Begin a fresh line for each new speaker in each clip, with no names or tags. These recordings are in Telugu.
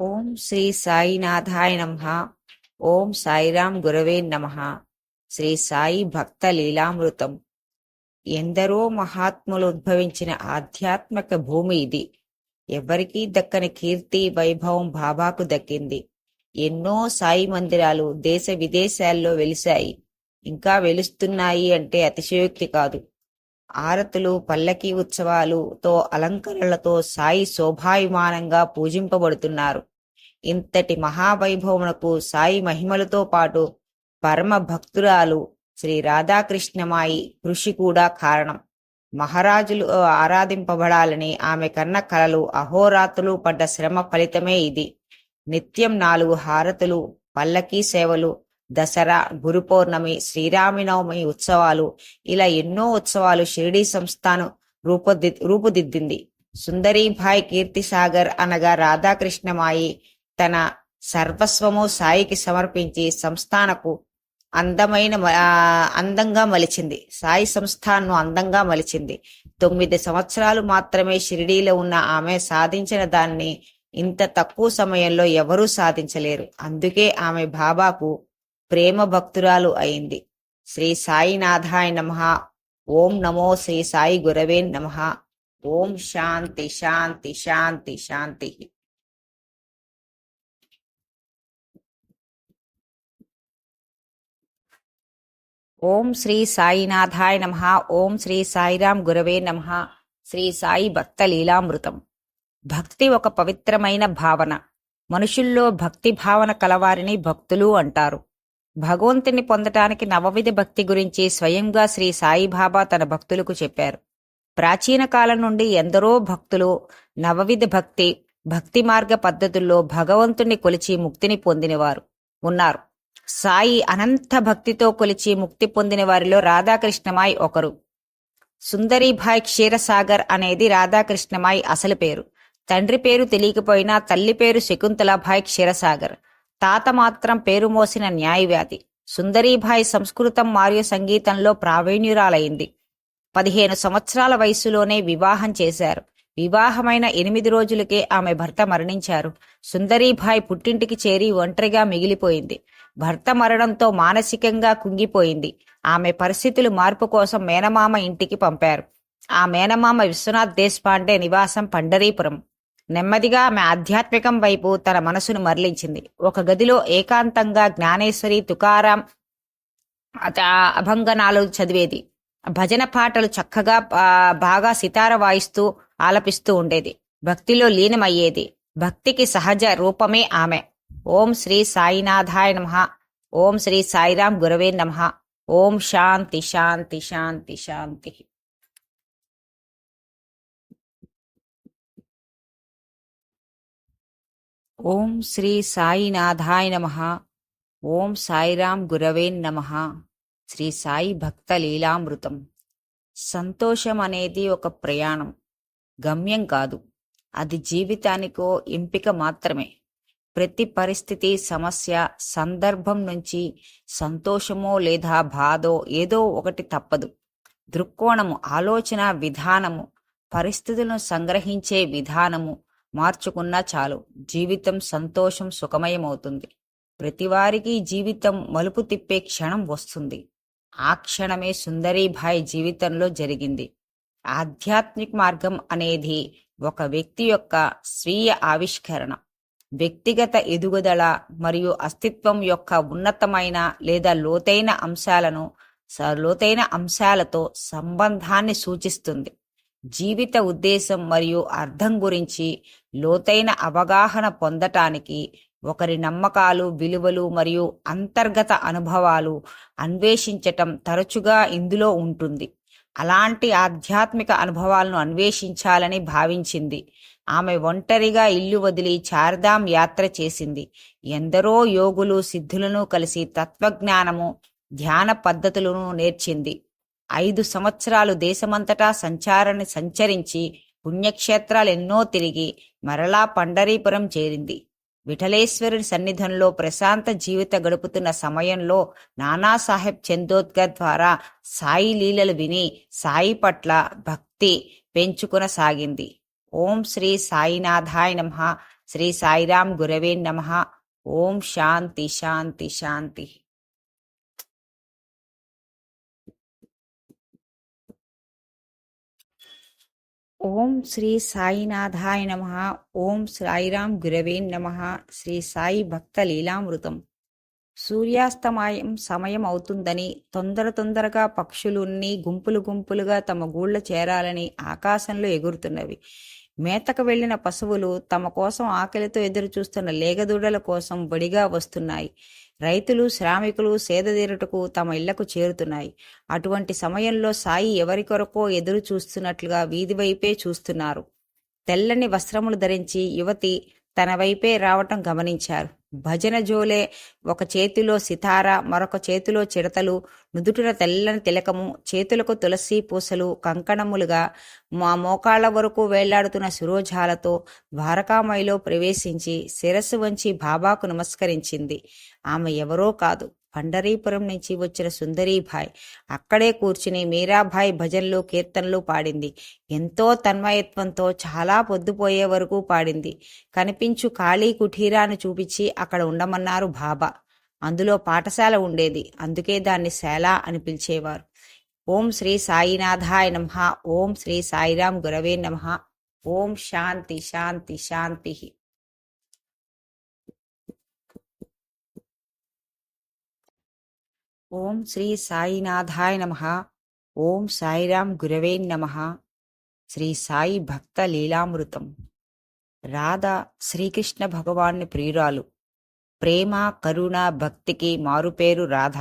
ఓం శ్రీ సాయినాథాయ నమ. ఓం సాయిరాం గురవే నమ. శ్రీ సాయి భక్త లీలామృతం. ఎందరో మహాత్ములు ఉద్భవించిన ఆధ్యాత్మిక భూమి ఇది. ఎవరికీ దక్కని కీర్తి వైభవం బాబాకు దక్కింది. ఎన్నో సాయి మందిరాలు దేశ విదేశాల్లో వెలిశాయి. ఇంకా వెలుస్తున్నాయి అంటే అతిశయోక్తి కాదు. ఆరతులు పల్లకీ ఉత్సవాలుతో అలంకరణలతో సాయి శోభాయమానంగా పూజింపబడుతున్నారు. ఇంతటి మహావైభవమునకు సాయి మహిమలతో పాటు పరమ భక్తురాలు శ్రీ రాధాకృష్ణమాయి కృషి కూడా కారణం. మహారాజులు ఆరాధింపబడాలని ఆమె కన్న కలలు అహోరాత్రులు పడ్డ శ్రమ ఫలితమే ఇది. నిత్యం నాలుగు హారతులు పల్లకీ సేవలు దసరా గురు పౌర్ణమి శ్రీరామనవమి ఉత్సవాలు ఇలా ఎన్నో ఉత్సవాలు షిరిడీ సంస్థను రూపుది రూపుదిద్దింది. సుందరీభాయ్ కీర్తిసాగర్ అనగా రాధాకృష్ణమాయి తన సర్వస్వము సాయికి సమర్పించి సంస్థానకు అందమైన అందంగా మలిచింది. సాయి సంస్థాన్ను అందంగా మలిచింది. తొమ్మిది సంవత్సరాలు మాత్రమే షిరిడీలో ఉన్న ఆమె సాధించిన దాన్ని ఇంత తక్కువ సమయంలో ఎవరూ సాధించలేరు. అందుకే ఆమె బాబాకు ప్రేమ భక్తురాలు అయింది. శ్రీ సాయినాథాయ నమ. ఓం నమో శ్రీ సాయి గురవే నమ. ఓం శాంతి శాంతి శాంతి శాంతి. ఓం శ్రీ సాయినాథాయ నమ. ఓం శ్రీ సాయిరాం గురవే నమ. శ్రీ సాయి భక్త లీలామృతం. భక్తి ఒక పవిత్రమైన భావన. మనుషుల్లో భక్తి భావన కలవారిని భక్తులు అంటారు. భగవంతుని పొందటానికి నవవిధ భక్తి గురించి స్వయంగా శ్రీ సాయిబాబా తన భక్తులకు చెప్పారు. ప్రాచీన కాలం నుండి ఎందరో భక్తులు నవవిధ భక్తి భక్తి మార్గ పద్ధతుల్లో భగవంతుణ్ణి కొలిచి ముక్తిని పొందినవారు ఉన్నారు. సాయి అనంత భక్తితో కొలిచి ముక్తి పొందిన వారిలో రాధాకృష్ణమాయ్ ఒకరు. సుందరీభాయ్ క్షీరసాగర్ అనేది రాధాకృష్ణమాయ్ అసలు పేరు. తండ్రి పేరు తెలియకపోయినా తల్లి పేరు శకుంతలాభాయ్ క్షీరసాగర్. తాత మాత్రం పేరు మోసిన న్యాయవ్యాధి సుందరీభాయ్ సంస్కృతం మరియు సంగీతంలో ప్రావీణ్యురాలైంది. పదిహేను సంవత్సరాల వయసులోనే వివాహం చేశారు. వివాహమైన ఎనిమిది రోజులకే ఆమె భర్త మరణించారు. సుందరీభాయ్ పుట్టింటికి చేరి ఒంటరిగా మిగిలిపోయింది. భర్త మరణంతో మానసికంగా కుంగిపోయింది. ఆమె పరిస్థితులు మార్పు కోసం మేనమామ ఇంటికి పంపారు. ఆ మేనమామ విశ్వనాథ్ దేశపాండే నివాసం పండరీపురం. నెమ్మదిగా ఆమె ఆధ్యాత్మికం వైపు తన మనసును మరలించింది. ఒక గదిలో ఏకాంతంగా జ్ఞానేశ్వరి తుకారాం అభంగనాలు చదివేది. భజన పాటలు చక్కగా బాగా సితార వాయిస్తూ ఆలపిస్తూ ఉండేది. భక్తిలో లీనమయ్యేది. భక్తికి సహజ రూపమే ఆమె. ఓం శ్రీ సాయినాథాయ నమ. ఓం శ్రీ సాయిరాం గురవే నమ. ఓం శాంతి శాంతి శాంతి శాంతి. ఓం శ్రీ సాయినాథాయ నమ. ఓం సాయిరాం గురవే నమ. శ్రీ సాయి భక్త లీలామృతం. సంతోషం అనేది ఒక ప్రయాణం. గమ్యం కాదు. అది జీవితానికో ఎంపిక మాత్రమే. ప్రతి పరిస్థితి సమస్య సందర్భం నుంచి సంతోషమో లేదా బాధో ఏదో ఒకటి తప్పదు. దృక్కోణము ఆలోచన విధానము పరిస్థితులను సంగ్రహించే విధానము మార్చుకున్నా చాలు. జీవితం సంతోషం సుఖమయమవుతుంది. ప్రతివారికి జీవితం మలుపు తిప్పే క్షణం వస్తుంది. ఆ క్షణమే సుందరీభాయ్ జీవితంలో జరిగింది. ఆధ్యాత్మిక మార్గం అనేది ఒక వ్యక్తి యొక్క స్వీయ ఆవిష్కరణ. వ్యక్తిగత ఎదుగుదల మరియు అస్తిత్వం యొక్క ఉన్నతమైన లేదా లోతైన అంశాలను స- లోతైన అంశాలతో సంబంధాన్ని సూచిస్తుంది. జీవిత ఉద్దేశం మరియు అర్థం గురించి లోతైన అవగాహన పొందటానికి ఒకరి నమ్మకాలు విలువలు మరియు అంతర్గత అనుభవాలు అన్వేషించటం తరచుగా ఇందులో ఉంటుంది. అలాంటి ఆధ్యాత్మిక అనుభవాలను అన్వేషించాలని భావించింది. ఆమె ఒంటరిగా ఇల్లు వదిలి చార్ధాం యాత్ర చేసింది. ఎందరో యోగులు సిద్ధులను కలిసి తత్వజ్ఞానము ధ్యాన పద్ధతులను నేర్చింది. ఐదు సంవత్సరాలు దేశమంతటా సంచారాన్ని సంచరించి పుణ్యక్షేత్రాలు ఎన్నో తిరిగి మరలా పండరీపురం చేరింది. విఠలేశ్వరుని సన్నిధంలో ప్రశాంత జీవిత గడుపుతున్న సమయంలో నానాసాహెబ్ చందోద్కర్ ద్వారా సాయి లీలలు విని సాయి పట్ల భక్తి పెంచుకొనసాగింది. ఓం శ్రీ సాయినాథాయ నమ. శ్రీ సాయిరాం గురవే నమ. ఓం శాంతి శాంతి శాంతి. ఓం శ్రీ సాయినాథాయ నమ. ఓం సాయిరాం గురవే నమ. శ్రీ సాయి భక్త లీలామృతం. సూర్యాస్తమయం సమయం అవుతుందని తొందర తొందరగా పక్షులున్ని గుంపులు గుంపులుగా తమ గూళ్ళ చేరాలని ఆకాశంలో ఎగురుతున్నవి. మేతకు వెళ్ళిన పశువులు తమ కోసం ఆకలితో ఎదురు చూస్తున్న లేగదూడల కోసం బడిగా వస్తున్నాయి. రైతులు శ్రామికులు సేదదీరుటకు తమ ఇళ్ళకు చేరుతున్నాయి. అటువంటి సమయంలో సాయి ఎవరి కొరకో ఎదురు చూస్తున్నట్లుగా వీధి వైపే చూస్తున్నారు. తెల్లని వస్త్రములు ధరించి యువతి తన వైపే రావటం గమనించారు. భజన జోలే ఒక చేతిలో సితార మరొక చేతిలో చిడతలు నుదుటిన తెల్లని తిలకము చేతులకు తులసి పూసలు కంకణములుగా మా మోకాళ్ళ వరకు వేళ్ళాడుతున్న శిరోజాలతో ద్వారకామయిలో ప్రవేశించి శిరస్సు వంచి బాబాకు నమస్కరించింది. ఆమె ఎవరో కాదు. పండరీపురం నుంచి వచ్చిన సుందరీభాయ్ అక్కడే కూర్చుని మీరాభాయ్ భజన్లు కీర్తనలు పాడింది. ఎంతో తన్మయత్వంతో చాలా పొద్దుపోయే వరకు పాడింది. కనిపించు ఖాళీ కుటీరాన్ని చూపించి అక్కడ ఉండమన్నారు బాబా. అందులో పాఠశాల ఉండేది. అందుకే దాన్ని శాల అని పిలిచేవారు. ఓం శ్రీ సాయినాథాయ నమ. ఓం శ్రీ సాయిరాం గురవే నమ. ఓం శాంతి శాంతి శాంతి. ఓం శ్రీ సాయినాథాయ నమ. ఓం సాయిరాం గురవే నమ. శ్రీ సాయి భక్త లీలామృతం. రాధ శ్రీకృష్ణ భగవాన్ని ప్రియురాలు. ప్రేమ కరుణ భక్తికి మారుపేరు రాధ.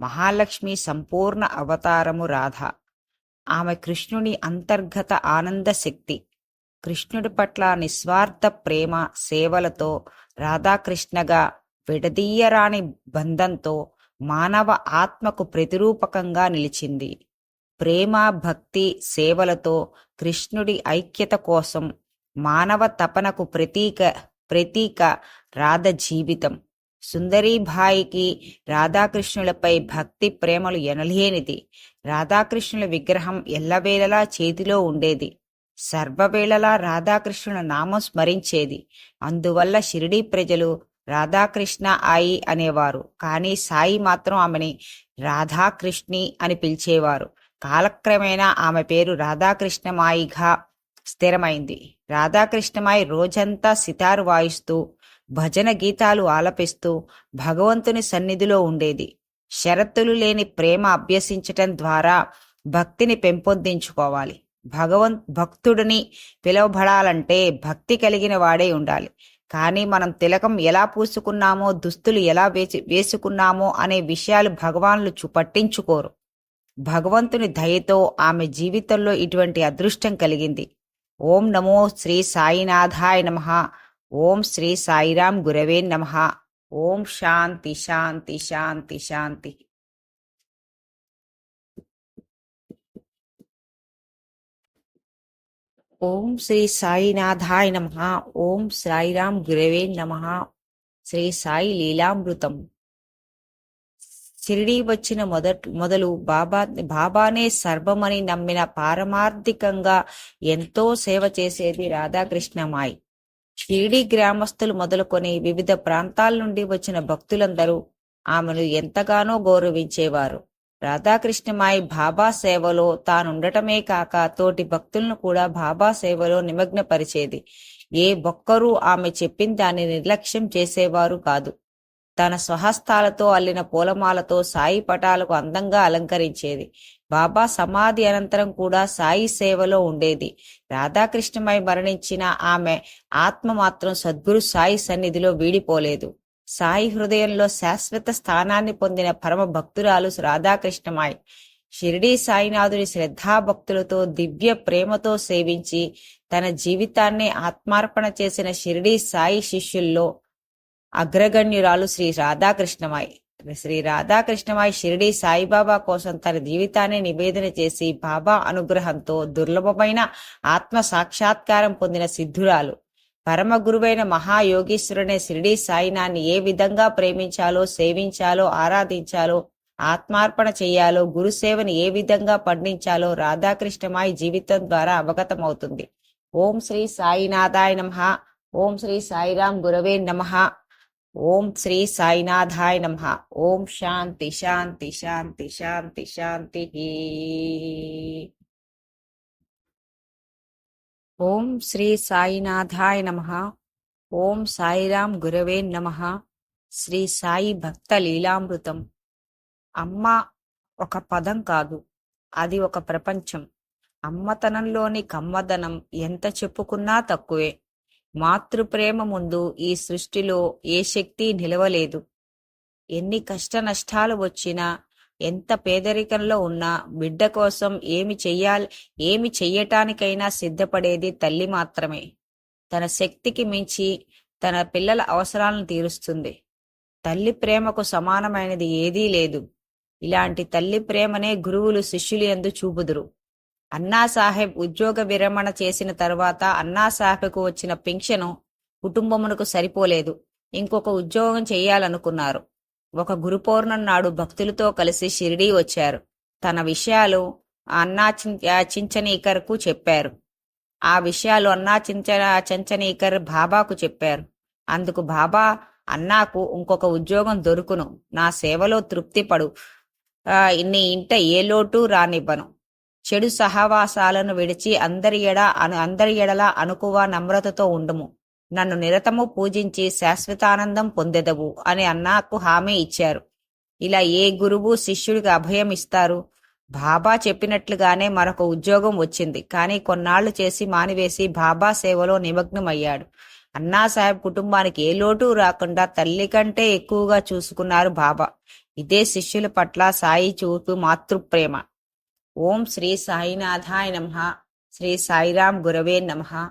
మహాలక్ష్మి సంపూర్ణ అవతారము రాధ. ఆమె కృష్ణుని అంతర్గత ఆనంద శక్తి. కృష్ణుడి పట్ల నిస్వార్థ ప్రేమ సేవలతో రాధాకృష్ణగా విడదీయరాని బంధంతో మానవ ఆత్మకు ప్రతిరూపకంగా నిలిచింది. ప్రేమ భక్తి సేవలతో కృష్ణుడి ఐక్యత కోసం మానవ తపనకు ప్రతీక ప్రతీక రాధ జీవితం. సుందరీభాయికి రాధాకృష్ణులపై భక్తి ప్రేమలు ఎనలేనిది. రాధాకృష్ణుల విగ్రహం ఎల్లవేళలా చేతిలో ఉండేది. సర్వవేళలా రాధాకృష్ణుల నామం స్మరించేది. అందువల్ల షిరిడీ ప్రజలు రాధాకృష్ణ ఆయి అనేవారు. కానీ సాయి మాత్రం ఆమెని రాధాకృష్ణి అని పిలిచేవారు. కాలక్రమేణా ఆమె పేరు రాధాకృష్ణమాయిగా స్థిరమైంది. రాధాకృష్ణమాయి రోజంతా సితారు వాయిస్తూ భజన గీతాలు ఆలపిస్తూ భగవంతుని సన్నిధిలో ఉండేది. షరతులు లేని ప్రేమ అభ్యసించటం ద్వారా భక్తిని పెంపొందించుకోవాలి. భగవంత్ భక్తుడిని పిలువబడాలంటే భక్తి కలిగిన వాడే ఉండాలి. కానీ మనం తిలకం ఎలా పూసుకున్నామో దుస్తులు ఎలా వేసి వేసుకున్నామో అనే విషయాలు భగవాన్లు చు పట్టించుకోరు. భగవంతుని దయతో ఆమె జీవితంలో ఇటువంటి అదృష్టం కలిగింది. ఓం నమో శ్రీ సాయినాథాయ నమ. ఓం శ్రీ సాయిరాం గురవే నమ. ఓం శాంతి శాంతి శాంతి శాంతి. ఓం శ్రీ సాయినాథాయ నమ. ఓం సాయిరాం గురవే నమ. శ్రీ సాయి లీలామృతం. షిరిడి వచ్చిన మొదట్ మొదలు బాబా బాబానే సర్వమని నమ్మిన పారమార్థికంగా ఎంతో సేవ చేసేది రాధాకృష్ణమాయ్. షిరిడి గ్రామస్తులు మొదలుకొని వివిధ ప్రాంతాల నుండి వచ్చిన భక్తులందరూ ఆమెను ఎంతగానో గౌరవించేవారు. రాధాకృష్ణమాయి బాబా సేవలో తానుండటమే కాక తోటి భక్తులను కూడా బాబా సేవలో నిమగ్నపరిచేది. ఏ ఒక్కరూ ఆమె చెప్పిన దాన్ని నిర్లక్ష్యం చేసేవారు కాదు. తన స్వహస్తాలతో అల్లిన పూలమాలతో సాయి పటాలకు అందంగా అలంకరించేది. బాబా సమాధి అనంతరం కూడా సాయి సేవలో ఉండేది. రాధాకృష్ణమై మరణించిన ఆమె ఆత్మ మాత్రం సద్గురు సాయి సన్నిధిలో వీడిపోలేదు. సాయి హృదయంలో శాశ్వత స్థానాన్ని పొందిన పరమ భక్తురాలు రాధాకృష్ణమాయ్. షిరిడీ సాయినాథుడి శ్రద్ధాభక్తులతో దివ్య ప్రేమతో సేవించి తన జీవితాన్ని ఆత్మార్పణ చేసిన షిరిడీ సాయి శిష్యుల్లో అగ్రగణ్యురాలు శ్రీ రాధాకృష్ణమాయ్. శ్రీ రాధాకృష్ణమాయ్ షిరిడి సాయిబాబా కోసం తన జీవితాన్ని నివేదన చేసి బాబా అనుగ్రహంతో దుర్లభమైన ఆత్మ సాక్షాత్కారం పొందిన సిద్ధురాలు. పరమ గురువైన మహాయోగీశ్వరునే షిరిడి సాయినాన్ని ఏ విధంగా ప్రేమించాలో సేవించాలో ఆరాధించాలో ఆత్మార్పణ చేయాలో గురుసేవని ఏ విధంగా పండించాలో రాధాకృష్ణమాయి జీవితం ద్వారా అవగతమవుతుంది. ఓం శ్రీ సాయినాథాయ నమ. ఓం శ్రీ సాయిరాం గురవే నమ. ఓం శ్రీ సాయినాథాయ నమ. ఓం శాంతి శాంతి శాంతి శాంతి శాంతి ఓం శ్రీ సాయినాథాయ నమ. ఓం సాయిరాం గురవే నమ. శ్రీ సాయి భక్త లీలామృతం. అమ్మ ఒక పదం కాదు అది ఒక ప్రపంచం. అమ్మతనంలోని కమ్మదనం ఎంత చెప్పుకున్నా తక్కువే. మాతృప్రేమ ముందు ఈ సృష్టిలో ఏ శక్తి నిలవలేదు. ఎన్ని కష్ట నష్టాలు వచ్చినా ఎంత పేదరికంలో ఉన్నా బిడ్డ కోసం ఏమి చెయ్యాలి ఏమి చెయ్యటానికైనా సిద్ధపడేది తల్లి మాత్రమే. తన శక్తికి మించి తన పిల్లల అవసరాలను తీరుస్తుంది. తల్లి ప్రేమకు సమానమైనది ఏదీ లేదు. ఇలాంటి తల్లి ప్రేమనే గురువులు శిష్యులు ఎందు చూపుదురు. అన్నాసాహెబ్ ఉద్యోగ విరమణ చేసిన తరువాత అన్నాసాహెబ్కు వచ్చిన పింఛను కుటుంబమునకు సరిపోలేదు. ఇంకొక ఉద్యోగం చేయాలనుకున్నారు ఒక గురు నాడు భక్తులతో కలిసి షిరిడీ వచ్చారు. తన విషయాలు అన్నా చించనీకర్కు చెప్పారు. ఆ విషయాలు అన్నా బాబాకు చెప్పారు. అందుకు బాబా అన్నాకు ఇంకొక ఉద్యోగం దొరుకును. నా సేవలో తృప్తి పడు. నీ ఇంట ఏ లోటు రానివ్వను. చెడు సహవాసాలను విడిచి అందరి ఎడ అను అందరి ఎడల అనుకువ నమ్రతతో ఉండుము. నన్ను నిరతము పూజించి శాశ్వతానందం పొందెదవు అని అన్నాకు హామీ ఇచ్చారు. ఇలా ఏ గురువు శిష్యుడికి అభయం ఇస్తారు? బాబా చెప్పినట్లుగానే మరొక ఉద్యోగం వచ్చింది. కానీ కొన్నాళ్ళు చేసి మానివేసి బాబా సేవలో నిమగ్నమయ్యాడు. అన్నాసాహెబ్ కుటుంబానికి ఏ లోటు రాకుండా తల్లి కంటే ఎక్కువగా చూసుకున్నారు బాబా. ఇదే శిష్యుల పట్ల సాయి చూపు మాతృప్రేమ. ఓం శ్రీ సాయినాథాయ నమ. శ్రీ సాయిరాం గురవే నమ.